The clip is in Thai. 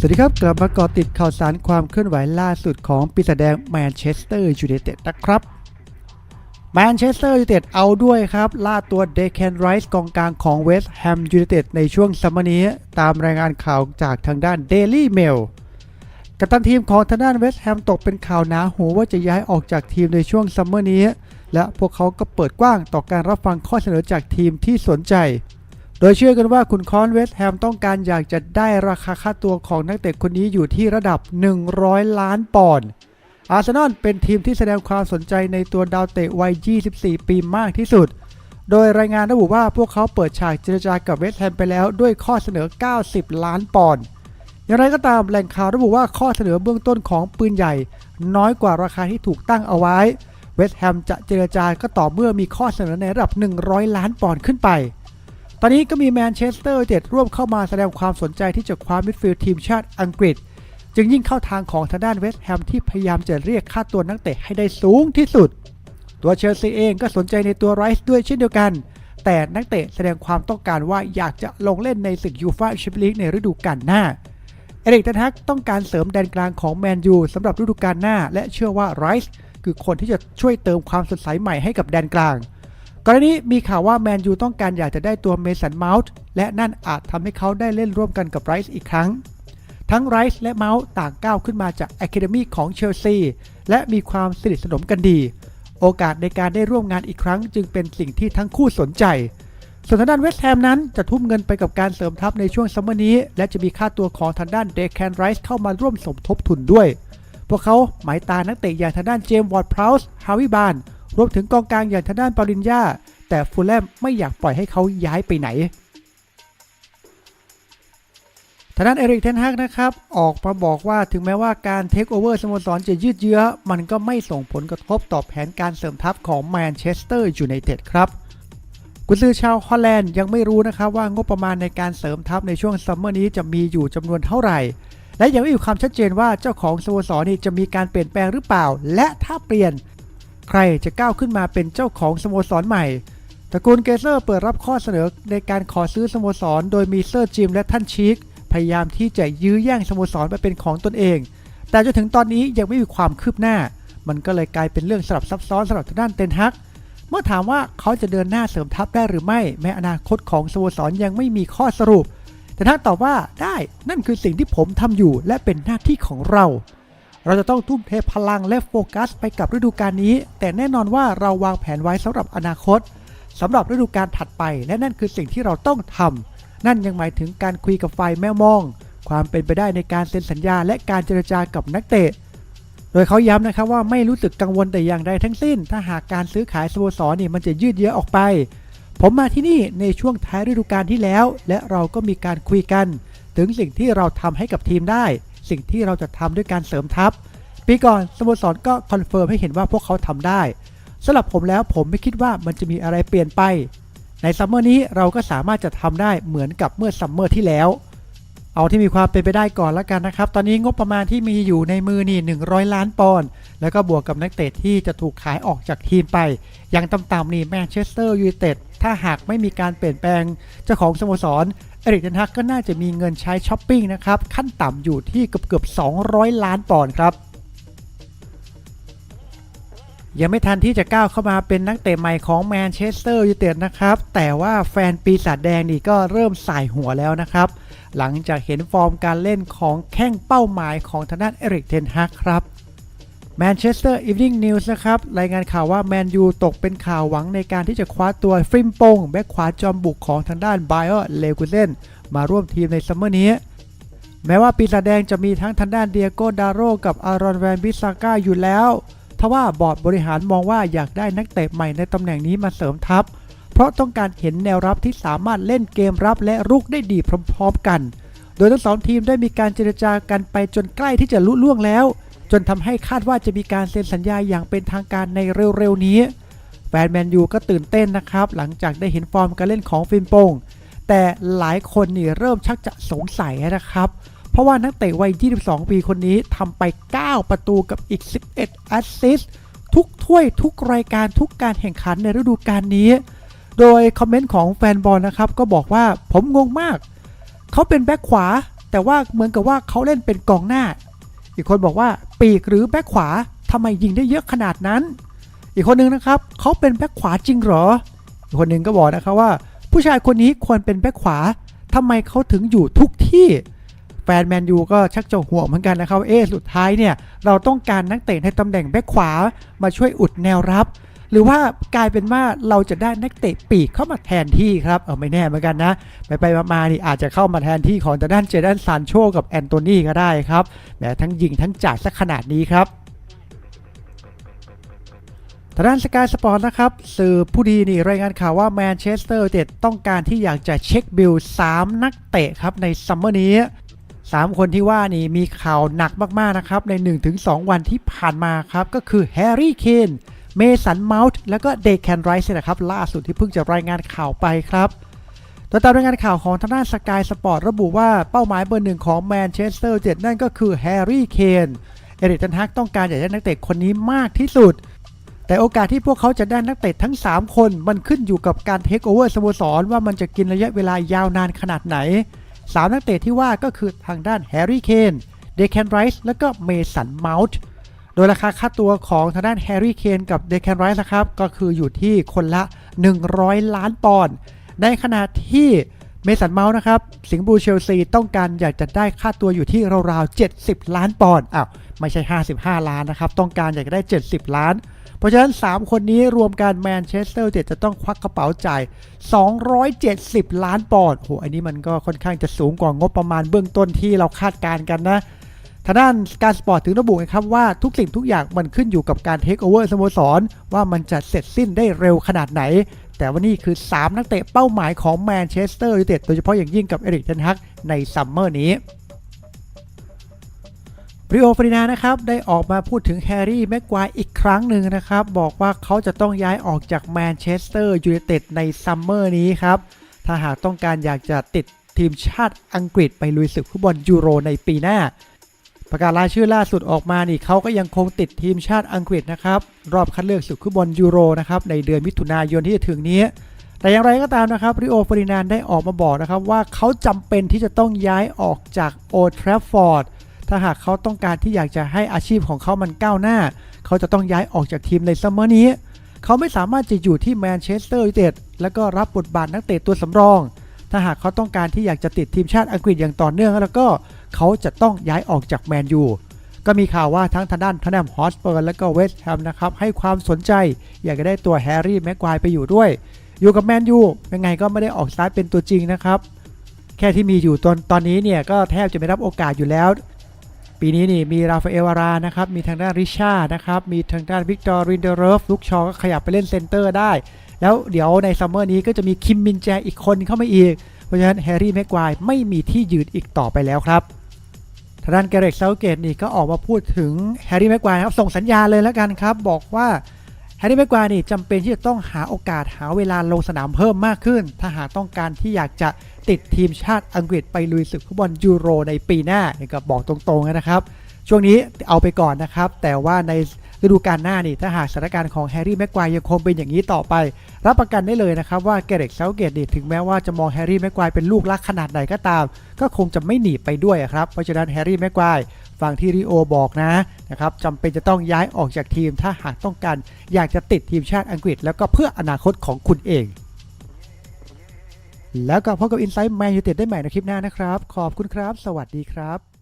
สวัสดีครับ กลับมาเกาะติดข่าวสารความเคลื่อนไหวล่าสุดของปีศาจแดงแมนเชสเตอร์ยูไนเต็ดนะครับแมนเชสเตอร์ยูไนเต็ดเอาด้วยครับล่าตัวเดค a นไรส์กองกลางของเวสต์แฮมยูไนเต็ดในช่วงซัมเมอร์นี้ ตามรายงานข่าวจากทางด้าน Daily Mail กัปตันทีมของทางด้านเวสต์แฮมตกเป็นข่าวหนาหูว่าจะย้ายออกจากทีมในช่วงซัมเมอร์นี้ และพวกเขาก็เปิดกว้างต่อการรับฟังข้อเสนอจากทีมที่สนใจ โดยเชื่อกันว่าคุณคอนเวสต์แฮมต้องการอยากจะได้ราคาค่าตัวของนักเตะคนนี้อยู่ที่ระดับ 100 ล้านปอนด์อาร์เซนอลเป็นทีมที่แสดงความสนใจในตัวดาวเตะวัย 24 ปีมากที่สุด โดยรายงานระบุว่าพวกเขาเปิดฉากเจรจากับเวสต์แฮมไปแล้วด้วยข้อเสนอ 90 ล้านปอนด์ อย่างไรก็ตามแหล่งข่าวระบุว่าข้อเสนอเบื้องต้นของปืนใหญ่ น้อยกว่าราคาที่ถูกตั้งเอาไว้ เวสต์แฮมจะเจรจาก็ต่อเมื่อมีข้อเสนอในระดับ 100 ล้านปอนด์ขึ้นไป ตอนนี้ก็มีแมนเชสเตอร์เจ็ดร่วมเข้ามาแสดงความสนใจที่จะคว้ามิดฟิลด์ทีมชาติอังกฤษ จึงยิ่งเข้าทางของทางด้านเวสต์แฮมที่พยายามจะเรียกค่าตัวนักเตะให้ได้สูงที่สุด ตัวเชลซีเองก็สนใจในตัวไรส์ด้วยเช่นเดียวกัน แต่นักเตะแสดงความต้องการว่าอยากจะลงเล่นในศึกยูฟ่าแชมเปี้ยนลีกในฤดูกาลหน้าเอริกเทนฮักต้องการเสริมแดนกลางของแมนยูสำหรับฤดูกาลหน้า และเชื่อว่าไรส์คือคนที่จะช่วยเติมความสดใสใหม่ให้กับแดนกลาง ก่อนหน้านี้มีข่าวว่าแมนยูต้องการอยากจะได้ตัวเมสันเมาส์และนั่นอาจทำให้เขาได้เล่นร่วมกันกับไรส์อีกครั้ง ทั้งไรส์และเมาส์ต่างก้าวขึ้นมาจากอะคาเดมีของเชลซีและมีความสนิทสนมกันดี โอกาสในการได้ร่วมงานอีกครั้ง จึงเป็นสิ่งที่ทั้งคู่สนใจส่วนทางด้านเวสต์แฮมนั้นจะทุ่มเงินไปกับการเสริมทัพในช่วงซัมเมอร์นี้ และจะมีค่าตัวของทางด้านเดคแคนไรส์เข้ามาร่วมสมทบทุนด้วย พวกเขาหมายตานักเตะอย่างทางด้านเจมส์วอร์ดพราวส์ฮาวิบาน รวมถึงกองกลางอย่างทางด้านปารินยาแต่ฟูลแลมไม่อยากปล่อยให้เขาย้ายไปไหนทางด้านเอริกเทนฮักนะครับ ออกมาบอกว่าถึงแม้ว่าการเทคโอเวอร์สโมสรจะยืดเยื้อ มันก็ไม่ส่งผลกระทบต่อแผนการเสริมทัพของแมนเชสเตอร์ยูไนเต็ดครับกุนซือชาวฮอลแลนด์ยังไม่รู้นะครับว่างบประมาณในการเสริมทัพในช่วงซัมเมอร์นี้จะมีอยู่จำนวนเท่าไหร่ และยังไม่มีความชัดเจนว่าเจ้าของสโมสรนี่จะมีการเปลี่ยนแปลงหรือเปล่า และถ้าเปลี่ยน ใครจะก้าวขึ้นมาเป็นเจ้าของสโมสรใหม่ตระกูลเกเซอร์เปิดรับข้อเสนอในการขอซื้อสโมสร โดยมีเซอร์จิมและท่านชีกพยายามที่จะยื้อแย่งสโมสรไปเป็นของตนเอง แต่จนถึงตอนนี้ยังไม่มีความคืบหน้า มันก็เลยกลายเป็นเรื่องสลับซับซ้อนสำหรับทางด้านเตนฮัก เมื่อถามว่าเขาจะเดินหน้าเสริมทัพได้หรือไม่ แม้อนาคตของสโมสรยังไม่มีข้อสรุป แต่ท่านตอบว่าได้นั่นคือสิ่งที่ผมทำอยู่และเป็นหน้าที่ของเรา เราจะต้องทุ่มเทพลังและโฟกัสไปกับฤดูกาลนี้ แต่แน่นอนว่าเราวางแผนไว้สำหรับอนาคตสำหรับฤดูกาลถัดไป และนั่นคือสิ่งที่เราต้องทำนั่นยังหมายถึงการคุยกับฝ่ายแม่มอง ความเป็นไปได้ในการเซ็นสัญญา และการเจรจากับนักเตะ โดยเขาย้ำนะครับว่าไม่รู้สึกกังวลแต่อย่างใดทั้งสิ้น ถ้าหากการซื้อขายสโมสรนี่มันจะยืดเยื้อออกไป ผมมาที่นี่ในช่วงท้ายฤดูกาลที่แล้ว และเราก็มีการคุยกัน ถึงสิ่งที่เราทำให้กับทีมได้ สิ่งที่เราจะทำด้วยการเสริมทัพ ปีก่อนสโมสรก็คอนเฟิร์มให้เห็นว่าพวกเขาทำได้สำหรับผมแล้วผมไม่คิดว่ามันจะมีอะไรเปลี่ยนไป ในซัมเมอร์นี้เราก็สามารถจะทำได้เหมือนกับเมื่อซัมเมอร์ที่แล้ว เอาที่มีความเป็นไปได้ก่อนละกันนะครับ ตอนนี้งบประมาณที่มีอยู่ในมือนี่ 100 ล้านปอนด์แล้วก็บวกกับนักเตะที่จะถูกขายออกจากทีมไป อย่างต่ำๆนี่แมนเชสเตอร์ยูไนเต็ด ถ้าหากไม่มีการเปลี่ยนแปลงเจ้าของสโมสรเอริกเทนฮักก็น่าจะมีเงินใช้ช้อปปิ้งนะครับ ขั้นต่ำอยู่ที่เกือบๆ200 ล้านปอนด์ครับ ยังไม่ทันที่จะก้าวเข้ามาเป็นนักเตะใหม่ของแมนเชสเตอร์ยูไนเต็ดนะครับ แต่ว่าแฟนปีศาจแดงนี่ก็เริ่มใส่หัวแล้วนะครับ หลังจากเห็นฟอร์มการเล่นของแข้งเป้าหมายของทางด้านเอริกเทนฮักครับ แมนเชสเตอร์อีฟ n ิ n งนิวส์นะครับ รายงานข่าวว่าแมนยูตกเป็นข่าวหวังในการที่จะคว้าตัวฟริมโปงแบ็คขวาจอมบุกของทางด้านไบเออร์เลกุเซนมาร่วมทีมในซัมเมอร์นี้ แม้ว่าปีศาจแดงจะมีทั้งทางด้านเดียโกดาโรกับอารอนแวนบิซาก้าอยู่แล้วทว่าบอร์ดบริหารมองว่าอยากได้นักเตะใหม่ในตำแหน่งนี้มาเสริมทัพ เพราะต้องการเห็นแนวรับที่สามารถเล่นเกมรับและรุกได้ดีพร้อมๆกัน โดยทั้งสองทีมได้มีการเจรจากันไปจนใกล้ที่จะลุล่วงแล้ว จนทำให้คาดว่าจะมีการเซ็นสัญญาอย่างเป็นทางการในเร็วๆนี้ แฟนแมนยูก็ตื่นเต้นนะครับ หลังจากได้เห็นฟอร์มการเล่นของฟินโปงแต่หลายคนนี่เริ่มชักจะสงสัยนะครับ เพราะว่านักเตะวัย 22 ปีคนนี้ทำไป 9 ประตูกับอีก 11 แอสซิสต์ทุกถ้วยทุกรายการทุกการแข่งขันในฤดูกาลนี้ โดยคอมเมนต์ของแฟนบอลนะครับ ก็บอกว่าผมงงมาก เขาเป็นแบ็คขวา แต่ว่าเหมือนกับว่าเขาเล่นเป็นกองหน้า อีกคนบอกว่า ปีกหรือแบ็คขวาทำไมยิงได้เยอะขนาดนั้น อีกคนนึงนะครับเขาเป็นแบ็คขวาจริงเหรอ อีกคนหนึ่งก็บอกนะครับว่า ผู้ชายคนนี้ควรเป็นแบ็คขวาทำไมเขาถึงอยู่ทุกที่แฟนแมนยูก็ชักจะห่วงเหมือนกันนะครับเอ๊สุดท้ายเนี่ยเราต้องการนักเตะในตำแหน่งแบ็คขวามาช่วยอุดแนวรับ หรือว่ากลายเป็นว่าเราจะได้นักเตะปีกเข้ามาแทนที่ครับเออไม่แน่เหมือนกันนะ ไปไปๆมาๆนี่อาจจะเข้ามาแทนที่ของแต่ด้านเจด้านซานโชกับแอนโทนีก็ได้ครับแหมทั้งยิงทั้งจ่ายสักขนาดนี้ครับทางด้านสกายสปอร์ตนะครับสื่อผู้ดีนี่รายงานข่าวว่าแมนเชสเตอร์ยูไนเต็ดต้องการที่อยากจะเช็คบิล3นักเตะครับในซัมเมอร์นี้ 3 คนที่ว่านี่มีข่าวหนักมากๆนะครับใน 1-2 วันที่ผ่านมาครับ ก็คือแฮร์รี่เคน เมสันเมาส์แล้วก็เดคแคนไรส์นะครับล่าสุดที่เพิ่งจะรายงานข่าวไปครับโดยตามรายงานข่าวของทางด้านสกายสปอร์ตระบุว่าเป้าหมายเบอร์หนึ่งของแมนเชสเตอร์เต็ดนั่นก็คือแฮร์รี่เคนเอริกเทนฮักต้องการอยากได้นักเตะคนนี้มากที่สุด แต่โอกาสที่พวกเขาจะได้นักเตะทั้ง 3 คน มันขึ้นอยู่กับการเทคโอเวอร์สโมสรว่ามันจะกินระยะเวลายาวนานขนาดไหน 3 นักเตะที่ว่าก็คือทางด้านแฮร์รี่เคนเดคแคนไรส์และก็เมสันเมาส์ ดยราคาค่าตัวของทางด้านแฮร์รี่เคนกับเดคแคนไรส์นะครับ ก็คืออยู่ที่คนละ 100 ล้านปอนด์ ในขณะที่เมสันเมาส์นะครับ สิงห์บูเชลซีต้องการอยากจะได้ค่าตัวอยู่ที่ราวๆ 70 ล้านปอนด์ อ้าว ไม่ใช่ 55 ล้านนะครับ ต้องการอยากจะได้ 70 ล้าน เพราะฉะนั้น 3 คนนี้รวมกันแมนเชสเตอร์เดจะต้องควักกระเป๋าจ่าย 270 ล้านปอนด์ โห อันนี้มันก็ค่อนข้างจะสูงกว่างบประมาณเบื้องต้นที่เราคาดการณ์กันนะ ทางด้านการสปอร์ตถึงระบุนะครับว่าทุกสิ่งทุกอย่างมันขึ้นอยู่กับการเทคโอเวอร์สโมสร ว่ามันจะเสร็จสิ้นได้เร็วขนาดไหน แต่ว่านี่คือ 3 นักเตะเป้าหมายของแมนเชสเตอร์ยูไนเต็ดโดยเฉพาะอย่างยิ่งกับเอริกเทนฮักในซัมเมอร์นี้บริโอฟรินานะครับได้ออกมาพูดถึงแฮร์รี่แม็กควายอีกครั้งหนึ่งนะครับ บอกว่าเขาจะต้องย้ายออกจากแมนเชสเตอร์ยูไนเต็ดในซัมเมอร์นี้ครับ ถ้าหากต้องการอยากจะติดทีมชาติอังกฤษไปลุยศึกฟุตบอลยูโรในปีหน้า ประกาศรายชื่อล่าสุดออกมานี่เขาก็ยังคงติดทีมชาติอังกฤษนะครับ รอบคัดเลือกศึกฟุตบอลยูโรนะครับในเดือนมิถุนายนที่จะถึงนี้ แต่อย่างไรก็ตามนะครับริโอฟรินานได้ออกมาบอกนะครับว่าเขาจำเป็นที่จะต้องย้ายออกจากโอทราฟฟอร์ดถ้าหากเขาต้องการที่อยากจะให้อาชีพของเขามันก้าวหน้า เขาจะต้องย้ายออกจากทีมในซัมเมอร์นี้ เขาไม่สามารถจะอยู่ที่แมนเชสเตอร์ยูไนเต็ดแล้วก็รับบทบาทนักเตะตัวสำรอง ถ้าหากเขาต้องการที่อยากจะติดทีมชาติอังกฤษอย่างต่อเนื่องแล้วก็เเขาจะต้องย้ายออกจากแมนยูก็มีข่าวว่าทั้งทางด้านทนแนมฮอสเปอร์และก็เวสต์แฮมนะครับให้ความสนใจ อยากจะได้ตัวแฮร์รี่แม็กควายไปอยู่ด้วย อยู่กับแมนยูยังไงก็ไม่ได้ออกสตาร์ทเป็นตัวจริงนะครับ แค่ที่มีอยู่ตอนตอนนี้เนี่ยก็แทบจะไม่รับโอกาสอยู่แล้ว ปีนี้นี่มีราฟาเอลวารานะครับมีทางด้านริชานะครับมีทางด้านวิกตอร์รินเดเรฟลุกชอก็ขยับไปเล่นเซนเตอร์ได้ แล้วเดี๋ยวในซัมเมอร์นี้ก็จะมีคิมมินแจอีกคนเข้ามาอีกเพราะฉะนั้นแฮร์รี่แม็กควายไม่มีที่ยืนอีกต่อไปแล้วครับางด้านเกเรกเซาเกตนี่ก็ออกมาพูดถึงแฮร์รี่แม็กควายครับส่งสัญญาเลยแล้วกันครับ บอกว่าแฮร์รี่แม็กควายนี่จำเป็นที่จะต้องหาโอกาสหาเวลาลงสนามเพิ่มมากขึ้น ถ้าหากต้องการที่อยากจะติดทีมชาติอังกฤษไปลุยศึกฟุตบอลยูโรในปีหน้านี่ก็บอกตรงๆนะครับ ช่วงนี้เอาไปก่อนนะครับ แต่ว่าใน ฤดูกาลหน้านี่ถ้าหากสถานการณ์ของแฮร์รี่แม็กควายยังคงเป็นอย่างนี้ต่อไป รับประกันได้เลยนะครับว่าแกเรกเซาเกตนี่ถึงแม้ว่าจะมองแฮร์รี่แม็กควายเป็นลูกรักขนาดไหนก็ตาม ก็คงจะไม่หนีไปด้วยครับเพราะฉะนั้นแฮร์รี่แม็กควายฟังที่ริโอบอกนะนะครับจำเป็นจะต้องย้ายออกจากทีม ถ้าหากต้องการอยากจะติดทีมชาติอังกฤษ แล้วก็เพื่ออนาคตของคุณเอง แล้วก็พบกับ Insight Man United ได้ใหม่ในคลิปหน้านะครับ ขอบคุณครับ สวัสดีครับ